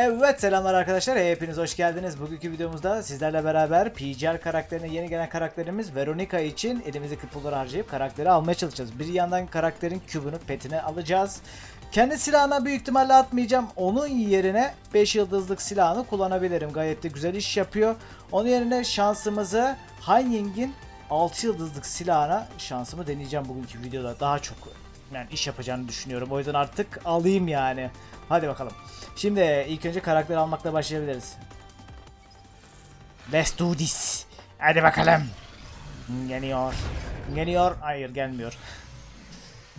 Evet selamlar arkadaşlar hepiniz hoş geldiniz. Bugünkü videomuzda sizlerle beraber PGR karakterine yeni gelen karakterimiz Veronica için elimizdeki pulları harcayıp karakteri almaya çalışacağız. Bir yandan karakterin kübünü petine alacağız. Kendi silahına büyük ihtimalle atmayacağım. Onun yerine 5 yıldızlık silahını kullanabilirim. Gayet de güzel iş yapıyor. Onun yerine şansımızı Hanying'in 6 yıldızlık silahına şansımı deneyeceğim bugünkü videoda. Daha çok yani iş yapacağını düşünüyorum. O yüzden artık alayım yani. Hadi bakalım. Şimdi ilk önce karakter almakla başlayabiliriz. Let's do this. Hadi bakalım. Geliyor. Geliyor. Hayır gelmiyor.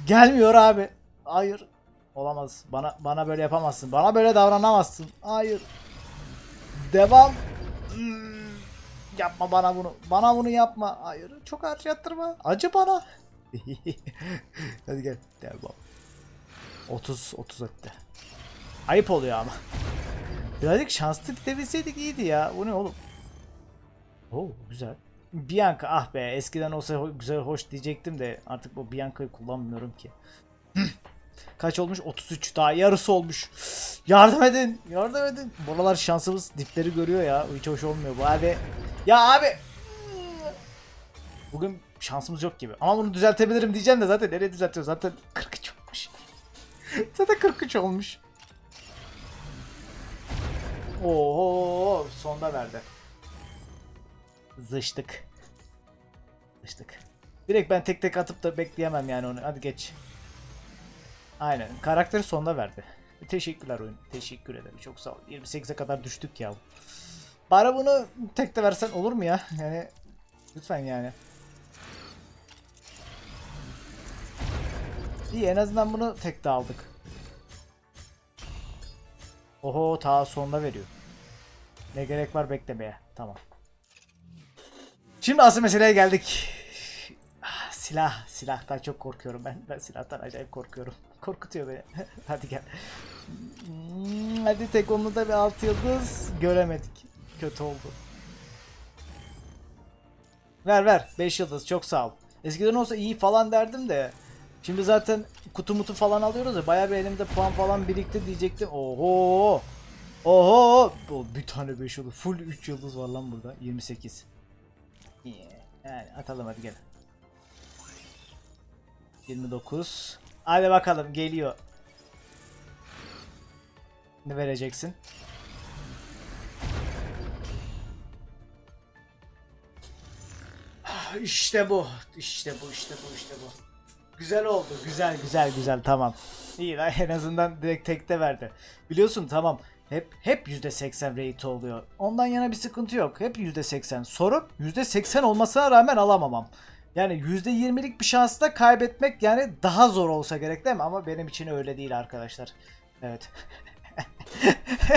Gelmiyor abi. Hayır. Olamaz. Bana bana böyle yapamazsın. Bana böyle davranamazsın. Hayır. Devam. Hmm. Yapma bana bunu. Bana bunu yapma. Hayır. Çok harcattırma. Acı bana. Hadi gel. Devam. 30 30 etti. Ayıp oluyor ama. Birazcık şanslı gidebilseydik iyiydi ya. Bu ne oğlum? Oo güzel. Bianca ah be eskiden olsa güzel hoş diyecektim de artık bu Bianca'yı kullanmıyorum ki. Kaç olmuş? 33 daha yarısı olmuş. Yardım edin. Yardım edin. Buralar şansımız dipleri görüyor ya. Hiç hoş olmuyor bu abi. Ya abi. Bugün şansımız yok gibi. Ama bunu düzeltebilirim diyeceğim de zaten nereye düzeltiyor? Zaten 43 olmuş. zaten 43 olmuş. Oo, sonda verdi. Zıştık. Zıştık. Direkt ben tek tek atıp da bekleyemem yani onu. Hadi geç. Aynen. Karakteri sonda verdi. Teşekkürler oyun. Teşekkür ederim. Çok sağ ol. 28'e kadar düştük ya. Bari bunu tek de versen olur mu ya? Yani lütfen yani. İyi en azından bunu tek de aldık. Oho ta sonda veriyor. Ne gerek var beklemeye. Tamam. Şimdi asıl meseleye geldik. Ah, silah. Silahtan çok korkuyorum ben. Ben silahtan acayip korkuyorum. Korkutuyor beni. Hadi gel. Hmm, Hadi tek onu da bir alt yıldız göremedik. Kötü oldu. Ver ver. 5 yıldız çok sağ ol. Eskiden olsa iyi falan derdim de. Şimdi zaten kutu mutu falan alıyoruz ya. Bayağı bir elimde puan falan birikti diyecektim. Oho. Oho. Bir tane 5 yıldız. Full 3 yıldız var lan burada. 28. Yeah. Yani atalım hadi gel. 29. Hadi bakalım geliyor. Ne vereceksin? Ah, İşte bu. İşte bu, işte bu, işte bu. Güzel oldu. Güzel, güzel, güzel. Tamam. İyi lan en azından direkt tekte verdi. Biliyorsun tamam. Hep hep %80 rate oluyor. Ondan yana bir sıkıntı yok. Hep %80. Sorun %80 olmasına rağmen alamamam. Yani %20'lik bir şansla kaybetmek yani daha zor olsa gerek değil mi? Ama benim için öyle değil arkadaşlar. Evet.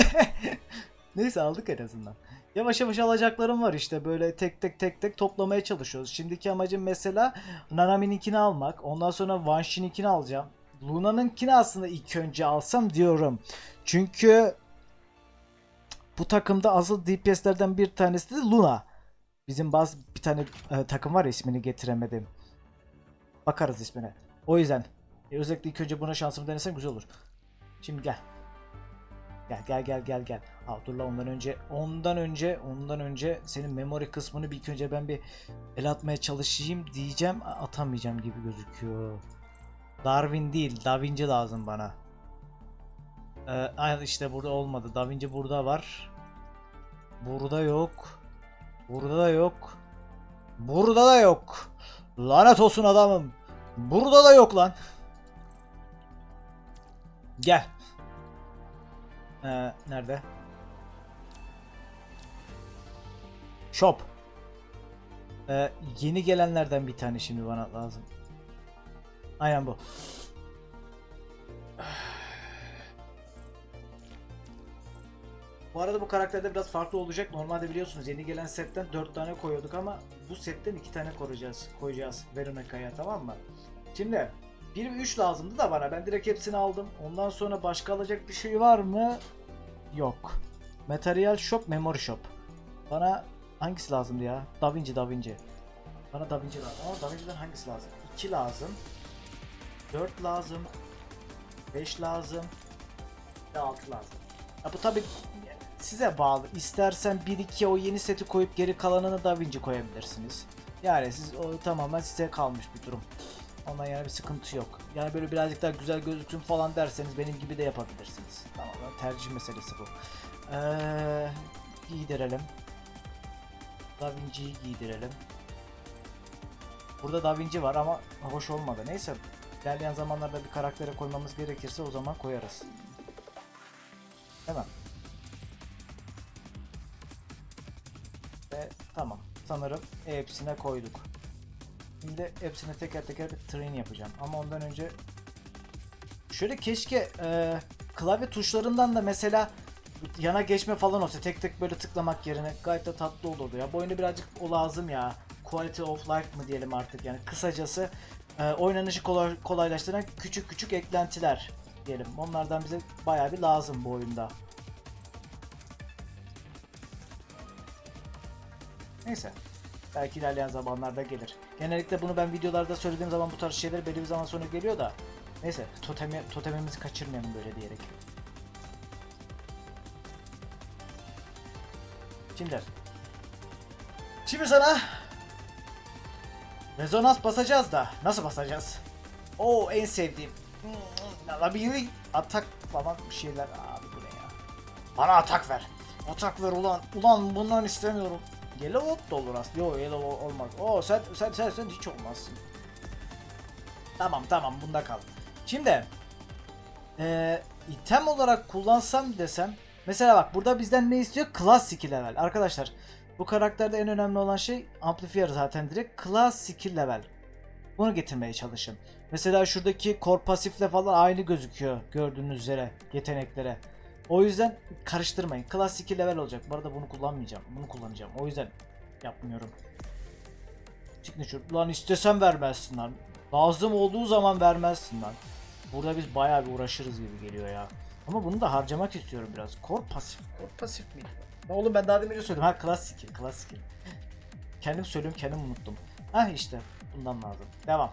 Neyse aldık en azından. Yavaş yavaş alacaklarım var işte böyle tek tek tek tek toplamaya çalışıyoruz. Şimdiki amacım mesela Nanami'ninkini almak. Ondan sonra Wanshi'ninkini alacağım. Luna'nınkini aslında ilk önce alsam diyorum. Çünkü bu takımda asıl DPS'lerden bir tanesi de Luna. Bizim bazı bir tane e, takım var ya ismini getiremedim. Bakarız ismine. O yüzden e, özellikle ilk önce buna şansımı denesem güzel olur. Şimdi gel. Gel gel gel gel gel. La ondan önce ondan önce ondan önce senin memory kısmını bir önce ben bir el atmaya çalışayım diyeceğim atamayacağım gibi gözüküyor. Darwin değil Da Vinci lazım bana. Ee, işte burada olmadı. Da Vinci burada var. Burada yok. Burada da yok. Burada da yok. Lanet olsun adamım. Burada da yok lan. Gel. Ee, nerede? Shop. Ee, yeni gelenlerden bir tane şimdi bana lazım. Aynen bu. Bu arada bu karakterde biraz farklı olacak. Normalde biliyorsunuz yeni gelen setten 4 tane koyuyorduk ama bu setten 2 tane koyacağız. Koyacağız Veronica'ya tamam mı? Şimdi 1 ve 3 lazımdı da bana. Ben direkt hepsini aldım. Ondan sonra başka alacak bir şey var mı? Yok. Material Shop, Memory Shop. Bana hangisi lazımdı ya? Da Vinci, Da Vinci. Bana Da Vinci lazım. Ama Da Vinci'den hangisi lazım? 2 lazım. 4 lazım. 5 lazım. Ve 6 lazım. Ya bu tabi size bağlı. İstersen 1-2 o yeni seti koyup geri kalanını Da Vinci koyabilirsiniz. Yani siz o tamamen size kalmış bir durum. Ondan yani bir sıkıntı yok. Yani böyle birazcık daha güzel gözüksün falan derseniz benim gibi de yapabilirsiniz. Tamamen tercih meselesi bu. Ee, giydirelim. Da Vinci'yi giydirelim. Burada Da Vinci var ama hoş olmadı. Neyse ilerleyen zamanlarda bir karaktere koymamız gerekirse o zaman koyarız. Hemen. Ve tamam. Sanırım hepsine koyduk. Şimdi hepsine teker teker bir train yapacağım. Ama ondan önce şöyle keşke e, klavye tuşlarından da mesela yana geçme falan olsa tek tek böyle tıklamak yerine gayet de tatlı olurdu ya. Bu oyunda birazcık o lazım ya. Quality of life mı diyelim artık yani kısacası e, oynanışı kolay, kolaylaştıran küçük küçük eklentiler diyelim. Onlardan bize bayağı bir lazım bu oyunda. Neyse. Belki ilerleyen zamanlarda gelir. Genellikle bunu ben videolarda söylediğim zaman bu tarz şeyler belli bir zaman sonra geliyor da. Neyse totemi, totemimizi kaçırmayalım böyle diyerek. Şimdi. Şimdi sana rezonans basacağız da nasıl basacağız? Oo en sevdiğim. Labiri atak falan bir şeyler abi bu ne ya? Bana atak ver. Atak ver ulan. Ulan bundan istemiyorum. Yellow da olur aslında. Yok yellow olmaz. Oo sen sen sen, sen hiç olmazsın. Tamam tamam bunda kal. Şimdi eee item olarak kullansam desem mesela bak burada bizden ne istiyor? Class skill level. Arkadaşlar bu karakterde en önemli olan şey amplifier zaten direkt class skill level. Bunu getirmeye çalışın. Mesela şuradaki core pasifle falan aynı gözüküyor gördüğünüz üzere yeteneklere. O yüzden karıştırmayın. Class 2 level olacak. Bu arada bunu kullanmayacağım. Bunu kullanacağım. O yüzden yapmıyorum. Signature. Lan istesem vermezsin lan. Lazım olduğu zaman vermezsin lan. Burada biz bayağı bir uğraşırız gibi geliyor ya. Ama bunu da harcamak istiyorum biraz. Core pasif. Core pasif miydi? Ne oğlum ben daha demin de söyledim. Ha class skill. Class skill. Kendim söylüyorum kendim unuttum. Ha işte. Bundan lazım. Devam.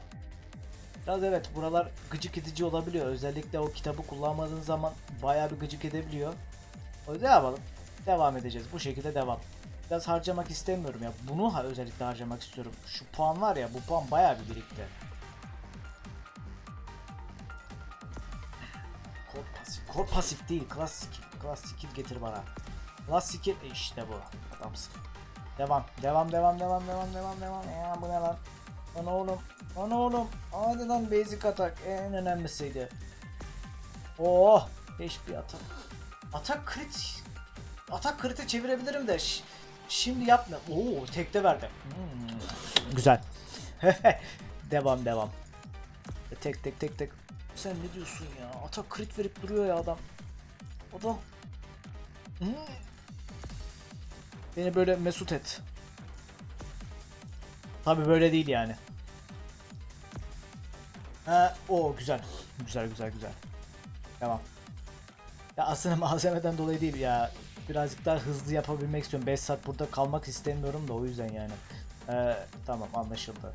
Biraz evet buralar gıcık edici olabiliyor. Özellikle o kitabı kullanmadığın zaman bayağı bir gıcık edebiliyor. O yüzden yapalım? Devam edeceğiz. Bu şekilde devam. Biraz harcamak istemiyorum ya. Bunu ha- özellikle harcamak istiyorum. Şu puan var ya bu puan bayağı bir birikti. Kod pasif. Değil. Class skill. Class skill getir bana. Class skill e işte bu. Adamsın. Devam. Devam devam devam devam devam devam. Ya bu ne lan? Lan oğlum. Lan oğlum. Hadi lan basic atak. En önemlisiydi. Oh. 5 bir atak. Atak crit. Atak crit'e çevirebilirim de. şimdi yapma. Oo tekte verdi. Hmm. Güzel. devam devam. Tek tek tek tek. Sen ne diyorsun ya? Atak crit verip duruyor ya adam. Adam. Hmm. Beni böyle mesut et. Tabi böyle değil yani. Ha, o güzel. Güzel güzel güzel. Tamam. Ya aslında malzemeden dolayı değil ya. Birazcık daha hızlı yapabilmek istiyorum. 5 saat burada kalmak istemiyorum da o yüzden yani. Ee, tamam anlaşıldı.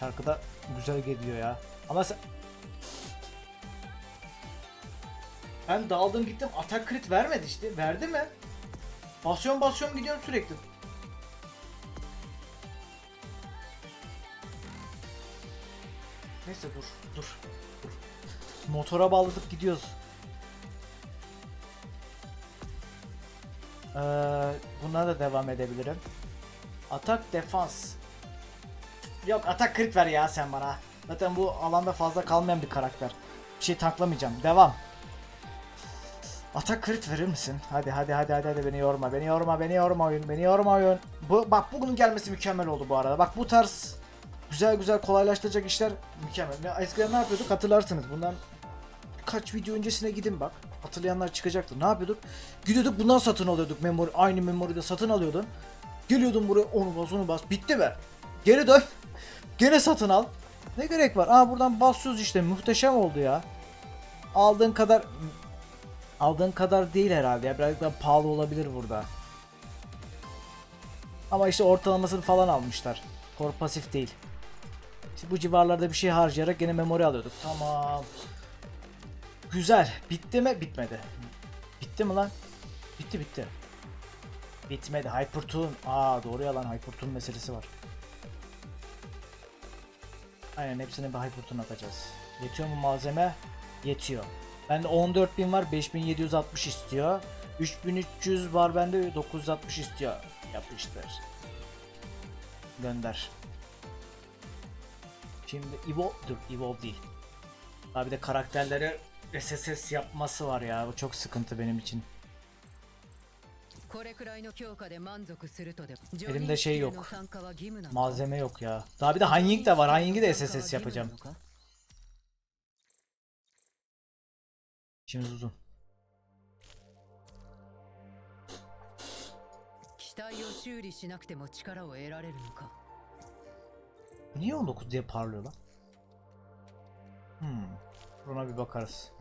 Şarkı da güzel geliyor ya. Ama sen... Ben daldım gittim atak crit vermedi işte. Verdi mi? Basıyorum basıyorum gidiyorum sürekli. Neyse dur dur dur. Motora bağladık gidiyoruz. Ee, buna da devam edebilirim. Atak defans. Yok atak crit ver ya sen bana. Zaten bu alanda fazla kalmayan bir karakter. Bir şey tanklamayacağım. Devam. Atak crit verir misin? Hadi hadi hadi hadi hadi beni yorma. Beni yorma, beni yorma oyun. Beni yorma oyun. Bu bak bugünün gelmesi mükemmel oldu bu arada. Bak bu tarz güzel güzel kolaylaştıracak işler mükemmel. Ya eskiden ne yapıyorduk hatırlarsınız. Bundan kaç video öncesine gidin bak. Hatırlayanlar çıkacaktır. Ne yapıyorduk? Gidiyorduk bundan satın alıyorduk. Memori aynı memoride satın alıyordun. Geliyordun buraya onu bas onu bas. Bitti be. Geri dön. Gene satın al. Ne gerek var? Aa buradan basıyoruz işte. Muhteşem oldu ya. Aldığın kadar aldığın kadar değil herhalde ya. Birazcık daha pahalı olabilir burada. Ama işte ortalamasını falan almışlar. Core pasif değil. İşte bu civarlarda bir şey harcayarak gene memori alıyorduk. Tamam. Güzel. Bitti mi? Bitmedi. Bitti mi lan? Bitti bitti. Bitmedi. Hypertoon. Aa doğru yalan Hypertoon meselesi var. Aynen hepsine bir Hypertoon atacağız. Yetiyor mu malzeme? Yetiyor. Bende 14.000 var 5760 istiyor. 3300 var bende 960 istiyor. Yapıştır. Gönder. Şimdi Evo dur Evo değil. Abi de karakterlere SSS yapması var ya. Bu çok sıkıntı benim için. Elimde şey yok. Malzeme yok ya. Daha bir de Hanying de var. Hanying'i de SSS yapacağım. İşimiz uzun. Niye 19 diye parlıyor lan? Hmm. Buna bir bakarız.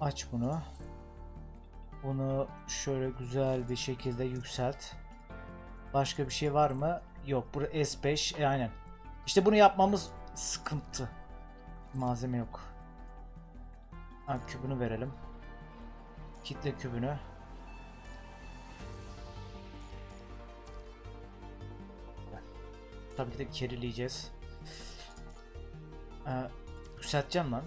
Aç bunu. Bunu şöyle güzel bir şekilde yükselt. Başka bir şey var mı? Yok. Burada S5. E, aynen. İşte bunu yapmamız sıkıntı. Malzeme yok. Ha, kübünü verelim. Kitle kübünü. Tabii ki de kerileyeceğiz. Ee, yükselteceğim lan.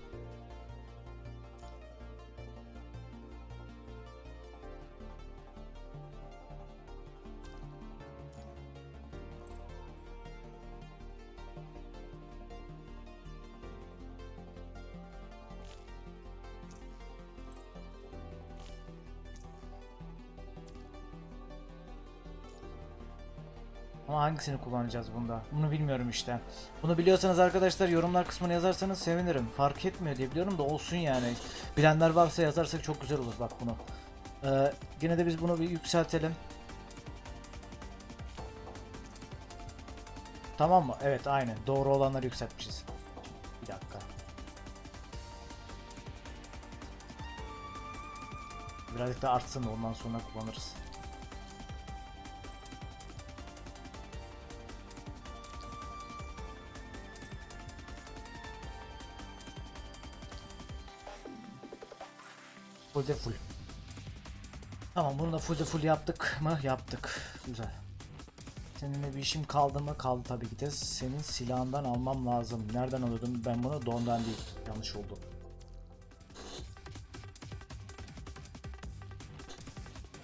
Hangisini kullanacağız bunda? Bunu bilmiyorum işte. Bunu biliyorsanız arkadaşlar yorumlar kısmına yazarsanız sevinirim. Fark etmiyor diye biliyorum da olsun yani. Bilenler varsa yazarsak çok güzel olur bak bunu. Ee, yine de biz bunu bir yükseltelim. Tamam mı? Evet aynen. Doğru olanları yükseltmişiz. Bir dakika. Birazcık da artsın da ondan sonra kullanırız. Full de full. Tamam bunu da full de full yaptık mı? Yaptık. Güzel. Seninle bir işim kaldı mı? Kaldı tabii ki de. Senin silahından almam lazım. Nereden alıyordum? Ben bunu dondan değil. Yanlış oldu.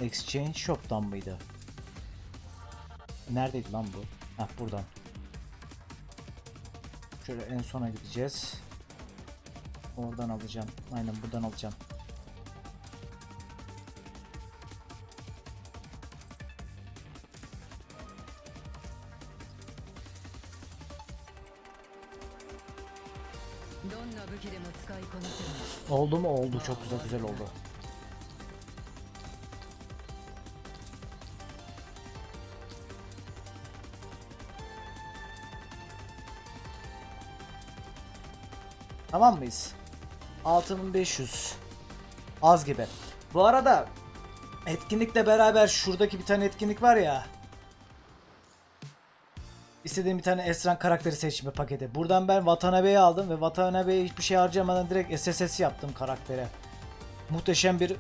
Exchange Shop'tan mıydı? Neredeydi lan bu? Heh buradan. Şöyle en sona gideceğiz. Oradan alacağım. Aynen buradan alacağım. Oldu mu? Oldu. Çok güzel güzel oldu. Tamam mıyız? 6500. Az gibi. Bu arada etkinlikle beraber şuradaki bir tane etkinlik var ya. İstediğim bir tane Esran karakteri seçme paketi. Buradan ben Watanabe'yi aldım ve Watanabe'ye hiçbir şey harcamadan direkt SSS yaptım karaktere. Muhteşem bir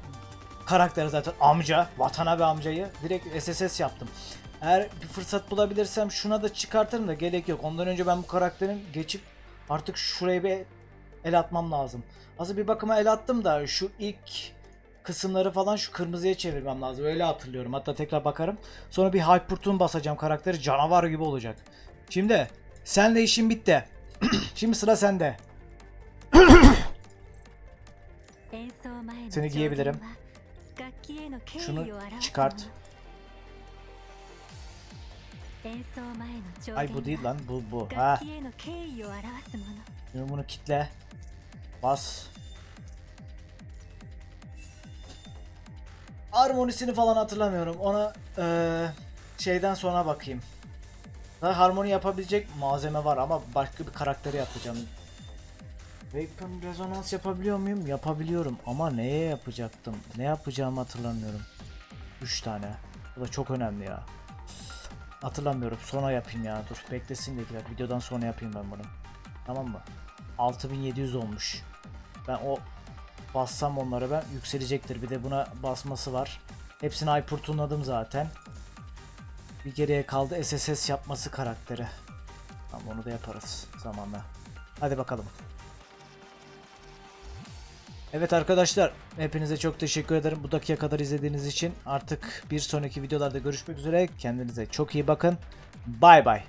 karakter zaten amca, Watanabe amcayı direkt SSS yaptım. Eğer bir fırsat bulabilirsem şuna da çıkartırım da gerek yok. Ondan önce ben bu karakterin geçip artık şuraya bir el atmam lazım. Hazır bir bakıma el attım da şu ilk kısımları falan şu kırmızıya çevirmem lazım. Öyle hatırlıyorum. Hatta tekrar bakarım. Sonra bir Hypertoon basacağım karakteri. Canavar gibi olacak. Şimdi senle işim bitti. Şimdi sıra sende. Seni giyebilirim. Şunu çıkart. Ay bu değil lan bu bu. Ha. Şimdi bunu kitle. Bas. Harmonisini falan hatırlamıyorum. Ona eee, şeyden sonra bakayım. Daha harmoni yapabilecek malzeme var ama başka bir karakteri yapacağım. Weapon rezonans yapabiliyor muyum? Yapabiliyorum ama neye yapacaktım? Ne yapacağımı hatırlamıyorum. 3 tane. Bu da çok önemli ya. Hatırlamıyorum. Sonra yapayım ya. Dur beklesin dediler. Videodan sonra yapayım ben bunu. Tamam mı? 6700 olmuş. Ben o bassam onlara ben yükselecektir. Bir de buna basması var. Hepsini Hypertoon'ladım zaten. Bir geriye kaldı SSS yapması karakteri. Tamam onu da yaparız zamanla. Hadi bakalım. Evet arkadaşlar hepinize çok teşekkür ederim bu dakikaya kadar izlediğiniz için. Artık bir sonraki videolarda görüşmek üzere. Kendinize çok iyi bakın. Bay bay.